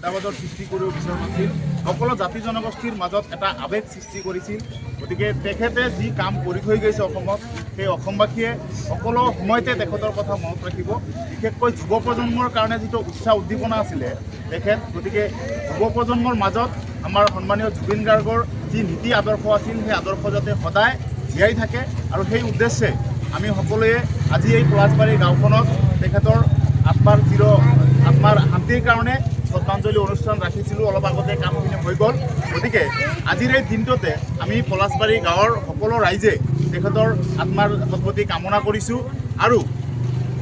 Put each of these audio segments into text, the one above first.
ভেদাভেদৰ সৃষ্টি কৰিব বিচৰা নাছিল সকলো জাতি জনগোষ্ঠীৰ মাজত এটা আৱেগ সৃষ্টি কৰিছিল। গতিকে তেখেতে যি কাম কৰি থৈ গৈছে অসমত সেই অসমবাসীয়ে সকলো সময়তে তেখেতৰ কথা মনত ৰাখিব। বিশেষকৈ যুৱ প্ৰজন্মৰ কাৰণে যিটো উৎসাহ উদ্দীপনা আছিলে তেখেত গতিকে যুৱ প্ৰজন্মৰ মাজত আমাৰ সন্মানীয় জুবিন গাৰ্গৰ যি নীতি আদৰ্শ আছিল সেই আদৰ্শ যাতে সদায় জীয়াই থাকে আৰু সেই উদ্দেশ্যে আমি সকলোৱে আজি এই পলাশবাৰী গাঁওখনত তেখেতৰ আত্মাৰ চিৰ আত্মাৰ শান্তিৰ কাৰণে শ্ৰদ্ধাঞ্জলি অনুষ্ঠান ৰাখিছিলোঁ অলপ আগতে কামখিনি হৈ গ'ল। গতিকে আজিৰ এই দিনটোতে আমি পলাশবাৰী গাঁৱৰ সকলো ৰাইজে তেখেতৰ আত্মাৰ সদ্গতি কামনা কৰিছোঁ আৰু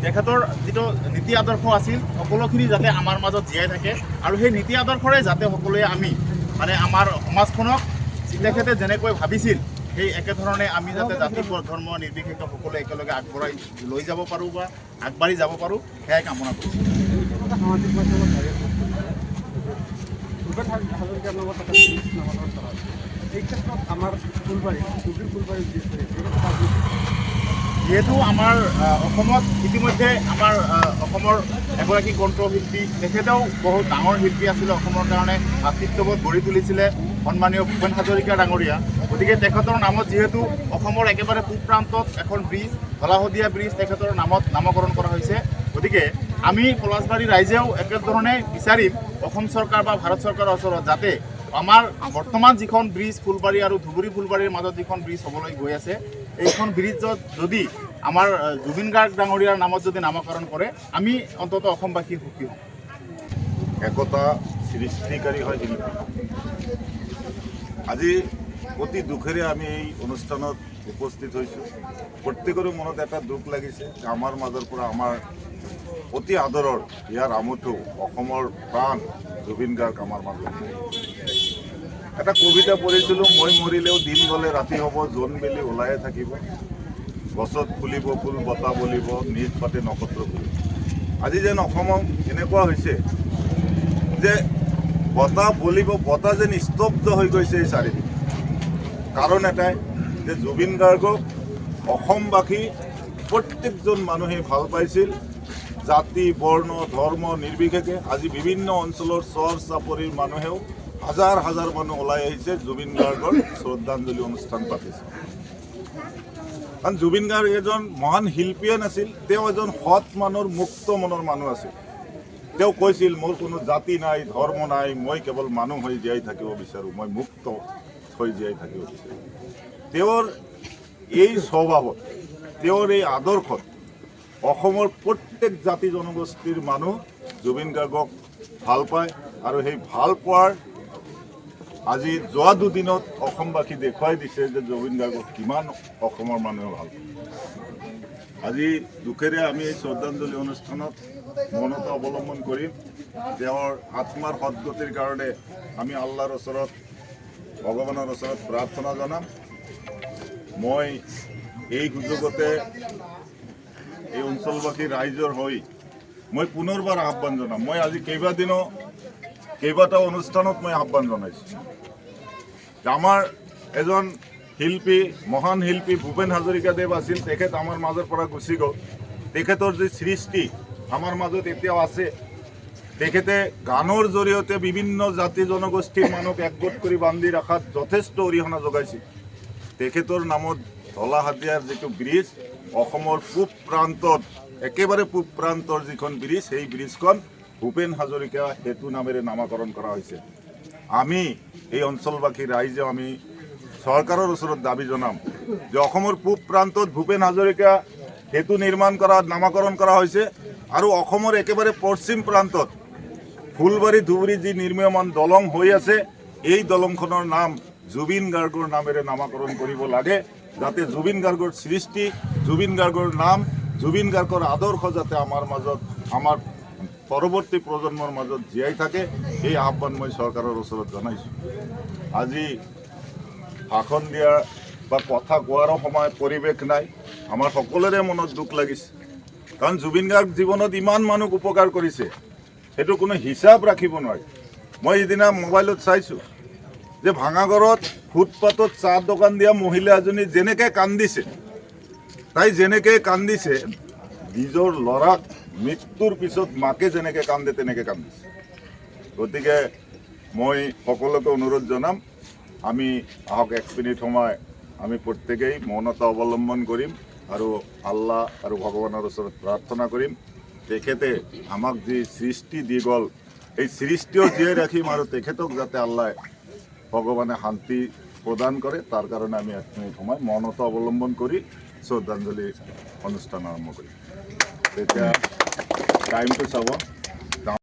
তেখেতৰ যিটো নীতি আদৰ্শ আছিল সকলোখিনি যাতে আমাৰ মাজত জীয়াই থাকে আৰু সেই নীতি আদৰ্শৰে যাতে সকলোৱে আমি মানে আমাৰ সমাজখনক তেখেতে যেনেকৈ ভাবিছিল সেই একেধৰণে আমি যাতে জাতি ধৰ্ম নিৰ্বিশেষে সকলোৱে একেলগে আগবঢ়াই লৈ যাব পাৰোঁ বা আগবাঢ়ি যাব পাৰোঁ সেয়াই কামনা কৰিছোঁ। ভূপেন হাজ- হাজৰিকাৰ নামত এটা নামাকৰণ কৰা হৈছে এই ক্ষেত্ৰত আমাৰ ফুলবাৰী জুবিন ফুলবাৰী ব্ৰিজ কৰিছে এই যিহেতু আমাৰ অসমত, ইতিমধ্যে আমাৰ অসমৰ এগৰাকী কণ্ঠশিল্পী, তেখেতেও বহুত ডাঙৰ শিল্পী আছিলে অসমৰ কাৰণে, ভাতৃত্ববোধ গঢ়ি তুলিছিলে, সন্মানীয় ভূপেন হাজৰিকা ডাঙৰীয়া। গতিকে তেখেতৰ নামত যিহেতু অসমৰ একেবাৰে পূব প্ৰান্তত এখন ব্ৰিজ ধলাশদিয়া ব্ৰিজ, তেখেতৰ নামত নামকৰণ কৰা হৈছে। গতিকে আমি পলাশবাৰী ৰাইজেও একেধৰণে বিচাৰিম অসম চৰকাৰ বা ভাৰত চৰকাৰৰ ওচৰত যাতে আমাৰ বৰ্তমান যিখন ব্ৰিজ ফুলবাৰী আৰু ধুবুৰী ফুলবাৰীৰ মাজত যিখন ব্ৰিজ হ'বলৈ গৈ আছে এইখন ব্ৰিজত যদি আমাৰ জুবিন গাৰ্গ ডাঙৰীয়াৰ নামত যদি নামকৰণ কৰে আমি অন্তত অসমবাসী সুখী হ'ম। একতা সৃষ্টিকাৰী হয় শিল্পী আজি অতি দুখেৰে আমি এই অনুষ্ঠানত উপস্থিত হৈছোঁ। প্ৰত্যেকৰে মনত এটা দুখ লাগিছে যে আমাৰ মাজৰ পৰা আমাৰ অতি আদৰৰ। ইয়াৰ আমঠু অসমৰ প্ৰাণ, জুবিন গাৰ্গ আমাৰ মাজত। এটা কবিতা পঢ়িছিলোঁ, মই মৰিলেও দিন গ'লে ৰাতি হ'ব, জোন বেলি ওলায়ে থাকিব। গছত ফুলিব, ফুল বতাহ বলিব, নিজ পাতে নক্ষত্ৰ ফুলিব আজি যেন অসমত এনেকুৱা হৈছে যে বতাহ বলিব, বতাহ যেন স্তব্ধ হৈ গৈছে এই চাৰিদিন। কাৰণ এটাই যে জুবিন গাৰ্গক অসমবাসী প্ৰত্যেকজন মানুহে ভালো পাইছিল। জাতি বৰ্ণ ধৰ্ম নিৰ্বিশেষে আজি বিভিন্ন অঞ্চলৰ চৰ চাপৰিৰ মানুহেও হাজাৰ হাজাৰ মানুহ ওলাই আহিছে জুবিন গাৰ্গৰ শ্ৰদ্ধাঞ্জলি অনুষ্ঠান পাতিছে। কাৰণ জুবিন গাৰ্গ এজন মহান শিল্পীয়ে নাছিল তেওঁ এজন সৎ মানুহৰ মুক্ত মনৰ মানুহ আছিল। তেওঁ কৈছিল মোৰ কোনো জাতি নাই ধৰ্ম নাই মই কেৱল মানুহ হৈ জীয়াই থাকিব বিচাৰোঁ মই মুক্ত হৈ জীয়াই থাকিব বিচাৰোঁ। তেওঁৰ এই স্বভাৱত তেওঁৰ এই আদৰ্শত অসমৰ প্ৰত্যেক জাতি জনগোষ্ঠীৰ মানুহ জুবিন গাৰ্গক ভাল পায় আৰু সেই ভাল পোৱাৰ আজি যোৱা দুদিনত অসমবাসী দেখুৱাই দিছে যে জুবিন গাৰ্গক কিমান অসমৰ মানুহে ভাল পায়। আজি দুখেৰে আমি এই শ্ৰদ্ধাঞ্জলি অনুষ্ঠানত মৌনতা অৱলম্বন কৰিম তেওঁৰ আত্মাৰ সদ্গতিৰ কাৰণে আমি আল্লাহৰ ওচৰত ভগৱানৰ ওচৰত প্ৰাৰ্থনা জনাম। মই এই সুযোগতে এই অঞ্চলবাসী ৰাইজৰ হৈ মই পুনৰবাৰ আহ্বান জনাম। মই আজি কেইবাদিনো কেইবাটাও অনুষ্ঠানত মই আহ্বান জনাইছোঁ। আমাৰ এজন শিল্পী, মহান শিল্পী ভূপেন হাজৰিকাদেৱ আছিল, তেখেত আমাৰ মাজৰ পৰা গুচি গ'ল। তেখেতৰ যি সৃষ্টি আমাৰ মাজত এতিয়াও আছে। তেখেতে গানৰ জৰিয়তে বিভিন্ন জাতি জনগোষ্ঠীৰ মানুহক একগোট কৰি বান্ধি ৰখাত যথেষ্ট অৰিহণা যোগাইছিল। তেখেতৰ নামত ধলাহাতীয়াৰ যিটো ব্ৰিজ, অসমৰ পূব প্ৰান্তত, একেবাৰে পূব প্ৰান্তৰ যিখন ব্ৰিজ, সেই ব্ৰিজখন ভূপেন হাজৰিকা সেতু নামেৰে নামাকৰণ কৰা হৈছে। আমি, এই অঞ্চলবাসী ৰাইজে আমি চৰকাৰৰ ওচৰত দাবি জনাম যে অসমৰ পূব প্ৰান্তত ভূপেন হাজৰিকা সেতু নিৰ্মাণ কৰা, নামাকৰণ কৰা হৈছে আৰু অসমৰ একেবাৰে পশ্চিম প্ৰান্তত ফুলবাৰী ধুবুৰী যি নিৰ্মীয়মান দলং হৈ আছে, এই দলংখনৰ নাম জুবিন গাৰ্গৰ নামেৰে নামাকৰণ কৰিব লাগে। যাতে জুবিন গাৰ্গৰ সৃষ্টি, জুবিন গাৰ্গৰ নাম, জুবিন গাৰ্গৰ আদৰ্শ যাতে আমাৰ মাজত, আমাৰ পৰৱৰ্তী প্ৰজন্মৰ মাজত জীয়াই থাকে এই আহ্বান মই চৰকাৰৰ ওচৰত জনাইছোঁ। আজি ভাষণ দিয়াৰ বা কথা কোৱাৰো সময়, পৰিৱেশ নাই। আমাৰ সকলোৰে মনত দুখ লাগিছে। কাৰণ জুবিন গাৰ্গ জীৱনত ইমান মানুহক উপকাৰ কৰিছে। সেইটো কোনো হিচাপ ৰাখিব নোৱাৰি। মই সিদিনা মোবাইলত চাইছোঁ। যে ভাঙাগড়ত ফুটপাথত চাহ দোকান দিয়া মহিলা এজনী যেনেকৈ কান্দিছে, তাই যেনেকৈ কান্দিছে, নিজৰ ল'ৰাক মৃত্যুৰ পিছত মাকে যেনেকৈ কান্দে, তেনেকৈ কান্দিছে। গতিকে মই সকলোকে অনুৰোধ জনাম, আমি আহক এক মিনিট সময়, আমি প্ৰত্যেকেই মৌনতা অৱলম্বন কৰিম আৰু আল্লাহ আৰু ভগৱানৰ ওচৰত প্ৰাৰ্থনা কৰিম। তেখেতে আমাক যি সৃষ্টি দি গ'ল, এই সৃষ্টিও জীয়াই ৰাখিম আৰু তেখেতক যাতে আল্লাহ ভগৱানে শান্তি প্ৰদান কৰে তাৰ কাৰণে আমি এক মিনিট সময় মৌনতা অৱলম্বন কৰি শ্ৰদ্ধাঞ্জলি অনুষ্ঠান আৰম্ভ কৰিম তেতিয়া টাইমটো চাব